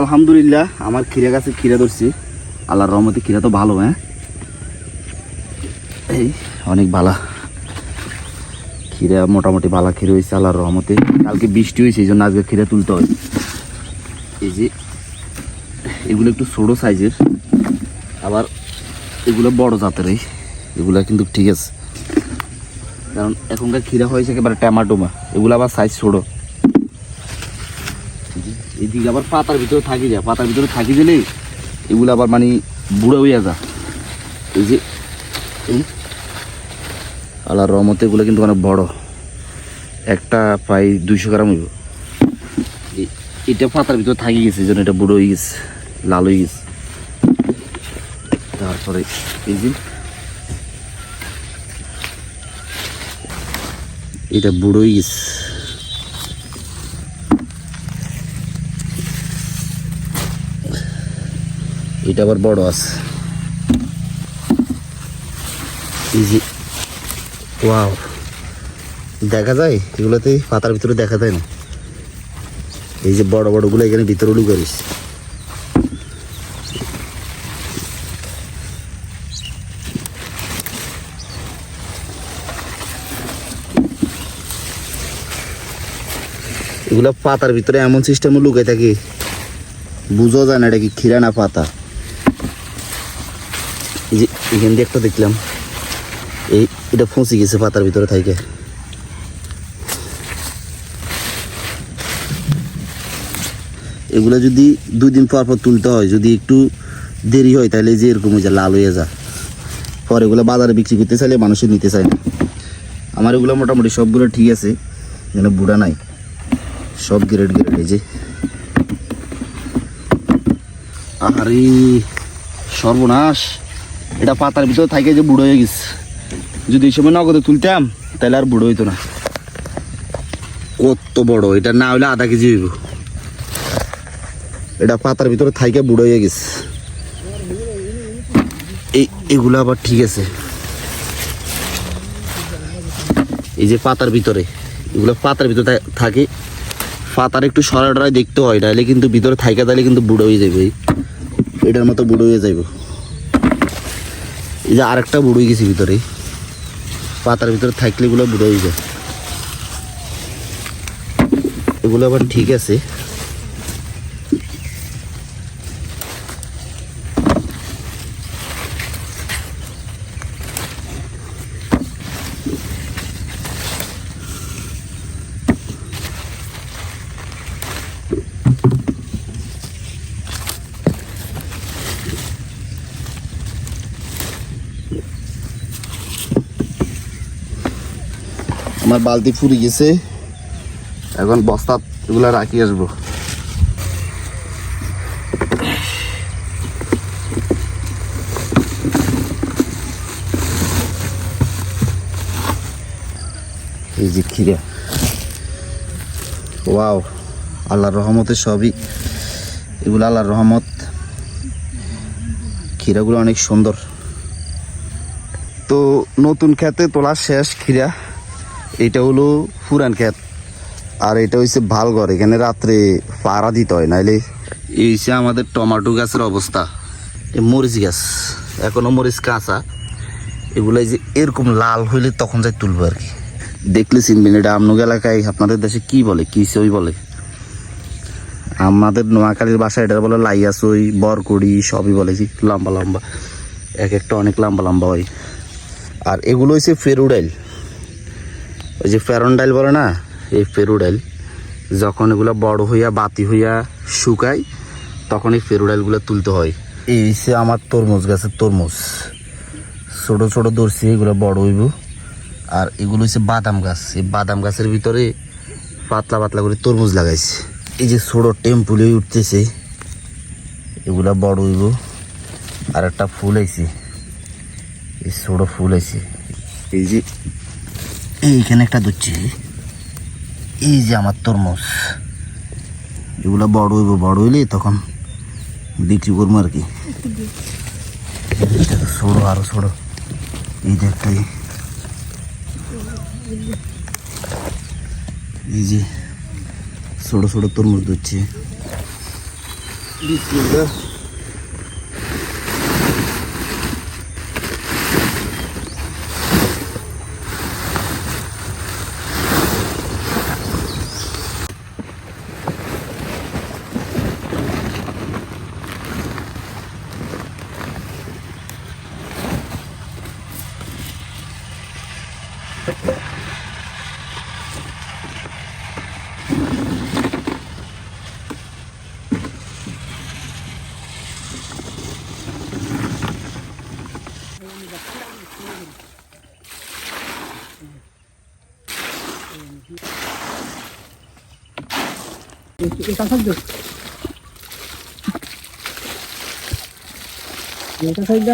আলহামদুলিল্লাহ, আমার খিরা গাছে খিরা ধরছি। আল্লাহর রহমতে খিরা তো ভালো হ্যাঁ? এই, অনেক ভালা। খিরা মোটামুটি ভালা খিরা হয়েছে আল্লাহর রহমতে। কালকে বৃষ্টি হয়েছে, এই জন্য আজকে খিরা তুলতে হয় এই যে, এগুলো একটু ছোটো সাইজের, আবার এগুলো বড় জাতের, এই, এগুলো কিন্তু ঠিক আছে। কারণ এখনকার খিরা হয়েছে একেবারে ট্যামাটোমা, এগুলো আবার সাইজ ছোটো। এদিকে আবার পাতার ভিতরে থাকি যায়, পাতার ভিতরে থাকি দিলে এগুলো আবার মানে বুড়ো হইয়া যা এই যে, এই আল্লাহর রহমতে এগুলো কিন্তু অনেক বড়। একটা প্রায় দুইশো গ্রাম হইব। এটা পাতার ভিতরে থাকি গেছে জন্য এটা বুড়ো হয়ে গেছে, লাল হয়ে গেছে। তারপরে এই যে, এটা বুড়ো হয়ে গেছে। এটা আবার বড় আছে। ওয়াও দেখা যায়? এগুলোতে পাতার ভিতরে দেখা যায় না। এই যে বড় বড় বড়গুলো এখানে ভিতরে উলু করিস এগুলো পাতার ভিতরে এমন সিস্টেমে লুকাই থাকে। বুঝো যায় না এটা কি খিরা না পাতা। এই যে এখান দিয়ে একটা দেখলাম। এই, এটা ফসি গেছে পাতার ভিতরে থাকে এগুলো যদি দুই দিন পর পর তুলতে হয়, যদি একটু দেরি হয়, তাহলে যে এরকম হয়ে যায়, লাল হয়ে যায়। পরে এগুলো বাজারে বিক্রি করতে চাইলে মানুষের নিতে চায় না। আমার এগুলো মোটামুটি সবগুলো ঠিক আছে, যেন বুড়া নাই। সব গ্রেড গ্রেড এই যে। আরে সর্বনাশ। এটা পাতার ভিতরে থাকে যে বুড়ো হয়ে গেছে। যদি এই সময় নগদে তুলতাম, তাহলে আর বুড়ো হইতো না। কত বড়, এটা না হলে আধা কেজি হইব। এটা পাতার ভিতরে থাইকে বুড়ো হয়ে গেছে। এই এগুলো আবার ঠিক আছে। এই যে পাতার ভিতরে, এগুলো পাতার ভিতরে থাকে। পাতার একটু সরাটায় দেখতে হয় নাহলে কিন্তু ভিতরে থাইকা তাহলে কিন্তু বুড়ো হয়ে যাবে। এটার মতো বুড়ো হয়ে যাইব। এই যে আরেকটা বুড়ো গেছে ভিতরে। পাতার ভিতরে থাকলে এগুলো বুড়ো হয়ে যায়। এগুলো আবার ঠিক আছে। আমার বালতি ফুরি গেছে। এখন বস্তা এগুলা রাখি আসব। এই যে খিরা ওয়াও, আল্লাহর রহমতে সবই। এগুলো আল্লাহর রহমত। খিরাগুলো অনেক সুন্দর। তো নতুন খেতে তোলা শেষ খিরা এটা হলো পুরান ক্ষেত, আর এটা হচ্ছে ভালঘর এখানে রাত্রে পাড়া দিতে হয়, নাইলে এই হচ্ছে আমাদের টমাটো গাছের অবস্থা মরিচ গাছ, এখনও মরিচ কাঁচা, এগুলো যে এরকম লাল হইলে তখন যাই তুলবো আর কি। দেখলে চিনবেন এটা আমনুগ এলাকায়, আপনাদের দেশে কি বলে, কি সই বলে? আমাদের নোয়াখালীর বাসায় এটা বলে লাইয়াসই বরকুড়ি, সবই বলে যে লম্বা লম্বা, এক একটা অনেক লম্বা লম্বা হয়। আর এগুলো হচ্ছে ফেরুডাইল। ওই যে ফেরন্ডাইল বলে না? এই ফেরুডাইল যখন এগুলো বড় হইয়া, বাতি হইয়া শুকায়, তখন এই ফেরুডাইলগুলো তুলতে হয়। এই হচ্ছে আমার তরমুজ গাছের তরমুজ। ছোট ছোট দর্শি, এগুলো বড় হইব। আর এগুলো হচ্ছে বাদাম গাছ। এই বাদাম গাছের ভিতরে পাতলা পাতলা করে তরমুজ লাগাইছে। এই যে ছোট টেম্পুলে উঠতেছে, এগুলা বড় হইব। আর একটা ফুল আইছে। এই ছোট ফুল আইছে। এই যে এইখানে একটা ধরছি। এই যে আমার তরমুজ। এগুলো বড় হইব, বড় হইলে তখন বিক্রি করব আর কি। ছোড়ো আরও ছোড়ো এই যে একটাই এই। যে ছোট ছোট তরমুজ ধরছে। বিসমিল্লাহ এটা থাকবে এটা সাইড